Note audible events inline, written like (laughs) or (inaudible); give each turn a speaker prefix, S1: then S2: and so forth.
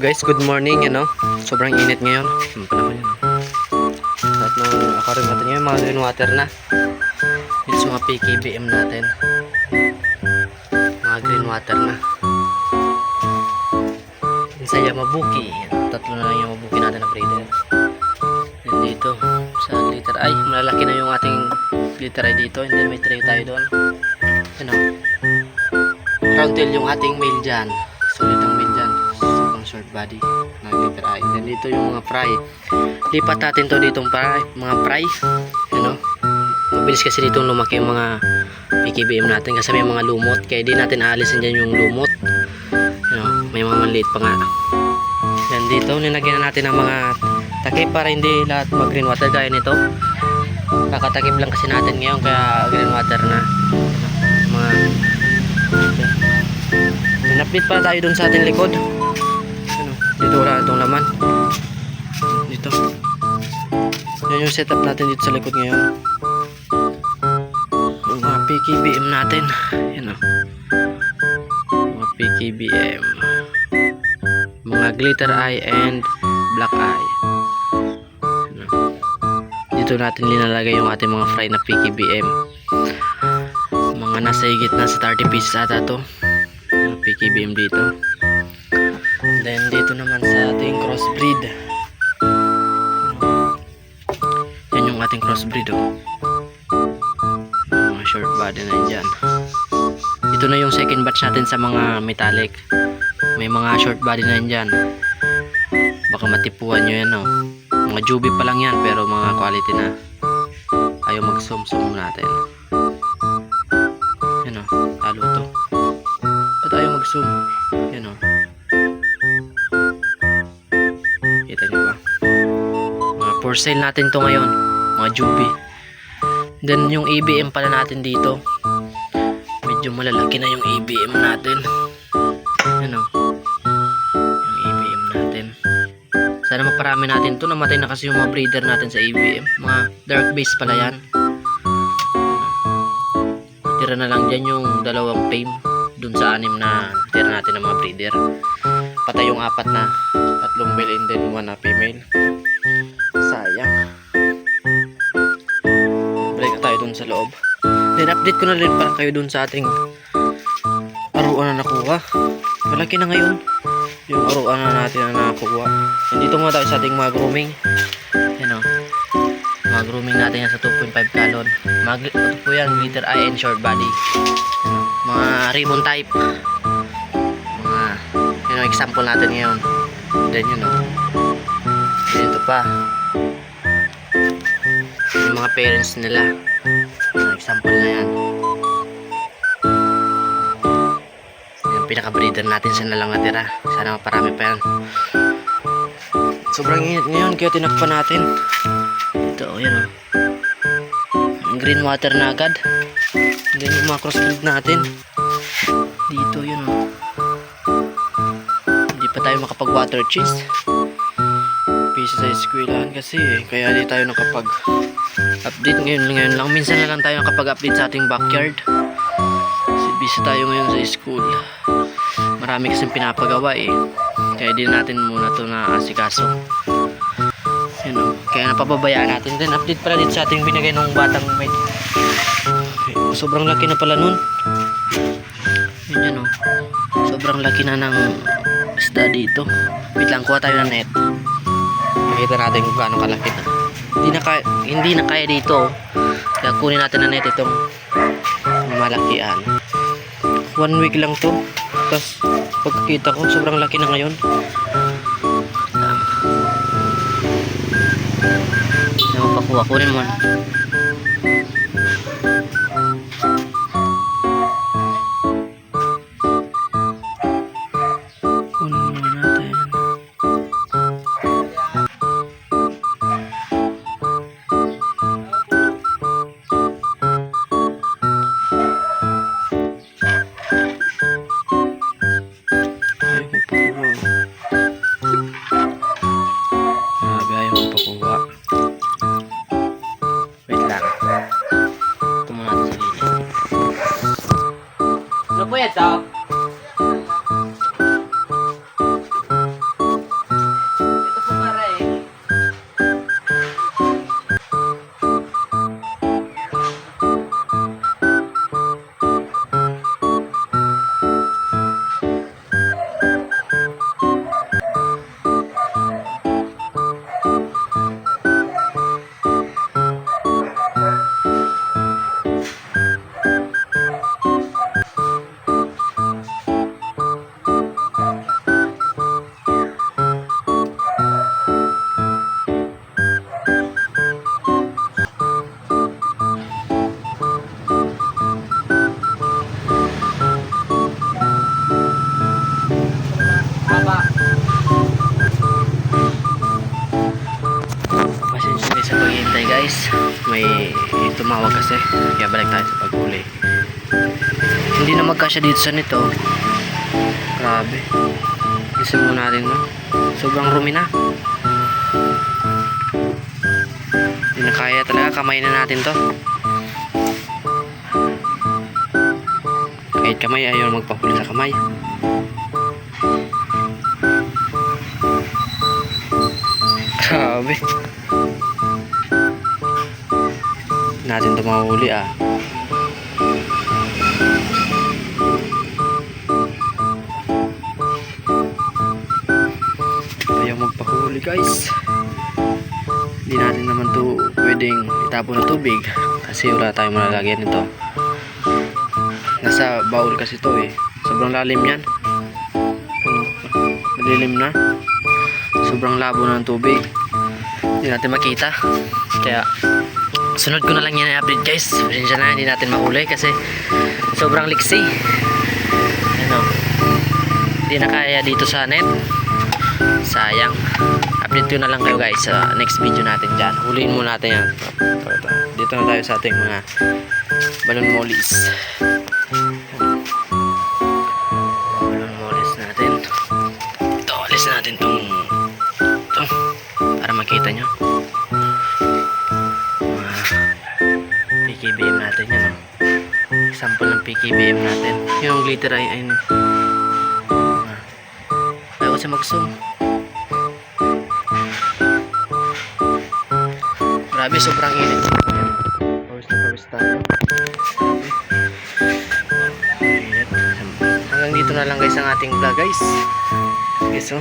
S1: Guys, good morning, ano? Sobrang init ngayon. Ang panahon yun. Lahat ng aquarium natin ngayon, mga rainwater na. Dito sa mga PKBM natin. Mga green water na. Yun sa Yamabuki. Tatlo na lang Yamabuki natin na breeder. Then dito, sa glitter eye, malalaki na yung ating glitter eye dito. And then may tray tayo doon. Ano? Round yung ating male dyan. Body. Na glitter eye. Then dito yung mga fry. Lipat natin to ditong fry. Mga fry. Ano? Mabilis kasi dito lumaki yung mga PKBM natin kasi may mga lumot. Kaya di natin aalisin dyan yung lumot. Ano? May mga maliit pa nga. Then dito, nilagyan na natin ng mga takip para hindi lahat mag green water gaya nito. Kakatakip lang kasi natin ngayon kaya green water na. Mga In-update pa tayo dun sa ating likod. Dito wala itong laman. Dito. Yan yung setup natin dito sa likod ngayon. Yung mga PKBM natin. Yan o. Mga PKBM. Mga glitter eye and black eye. Ano. Dito natin linalagay yung ating mga fry na PKBM. Mga nasa higit na sa 30 pieces ata to. Mga PKBM dito. Then dito naman sa ating crossbreed. Yan yung ating crossbreed oh. Mga short body na dyan. Ito na yung second batch natin sa mga metallic. May mga short body na dyan. Baka matipuan nyo yan oh. Mga jubi pa lang yan pero mga quality na. Ayaw mag zoom zoom natin. Yan oh. Talo to. Ba't ayaw mag zoom? Yan oh. For sale natin to ngayon. Mga jubi. Then yung ABM pala natin dito. Medyo malalaki na yung ABM natin. Ano? Yung ABM natin. Sana maparami natin to. Namatay na kasi yung mga breeder natin sa ABM. Mga dark base pala yan. Tira na lang dyan yung dalawang tame. Dun sa anim na tira natin ng mga breeder. Patay yung apat na. Tatlong male and then one na female. Sayang. Balik tayo dun sa loob. Then update ko na rin para kayo dun sa ating aruan na nakuha. Malaki na ngayon yung aruan na natin na nakuha. Nandito muna tayo sa ating mga grooming. Yan o. Mga grooming natin yan sa 2.5 gallon. Mga, ito po yan, glitter eye and short body. Mga ribbon type. Mga, yun o, example natin ngayon. Then yun o. Then ito pa. Mga parents nila. Yun o, example na yan. Yung pinaka-breeder natin siya na lang natira. Sana maparami pa yan. Sobrang init ngayon kaya tinakpan natin. Ito, oh, yan o. Ang green water na agad. Then yung mga crossbreed natin. Dito, yun o. Hindi pa tayo makapag water cheese. Busy sa eskwelahan kasi eh. Kaya di tayo nakapag update ngayon. Ngayon lang. Minsan na lang tayo nakapag-update sa ating backyard. Kasi busy tayo ngayon sa school. Marami kasing pinapagawa eh. Kaya di natin muna to na asikaso. Yun o. Kaya napababayaan natin. Then update pala dito sa ating binigay ng batang Okay, Sobrang laki na pala nun. Yun yan o. Sobrang laki na ng isda dito. Wait lang, kuha tayo ng net. Makita natin kung gaano kalaki na. Hindi na kaya, hindi na kaya dito. oh. Kaya kunin natin na net itong malakian. One week lang to. Tapos pagkakita ko, sobrang laki na ngayon. Hindi mo. Kunin mo. na. May tumawag kasi. Kaya balik tayo sa paghuli. Hindi na magkasya dito sa nito. Grabe. Isa mo natin no. Sobrang rumi na. Hindi na kaya talaga. Kamay na natin to. Kahit kamay, ayaw magpahuli sa kamay. (laughs) Grabe. Natin ito mahuli ah. Ayaw magpahuli guys. Hindi natin naman to pwedeng itapon ng tubig kasi wala tayong malalagyan nito. Nasa bowl kasi to eh. Sobrang lalim yan. Ano? Madilim na. Sobrang labo ng tubig. Hindi natin makita. Kaya sunod ko na lang yan i-update guys. Pasensya na hindi natin mahuli kasi sobrang liksi. Ano? Hindi na kaya dito sa net. Sayang. Update ko na lang kayo guys sa next video natin dyan. Huliin muna natin yan. Dito na tayo sa ating mga balon mollies. Balon mollies natin. Ito, alis natin tong ito para makita nyo. PKBM natin yan. Oh. Example ng PKBM natin. Yung glitter ay ay Ah. Ayaw siya mag-zoom. Grabe, sobrang init. Pawis na pawis tayo. Hanggang dito na lang guys ang ating vlog guys. Okay, so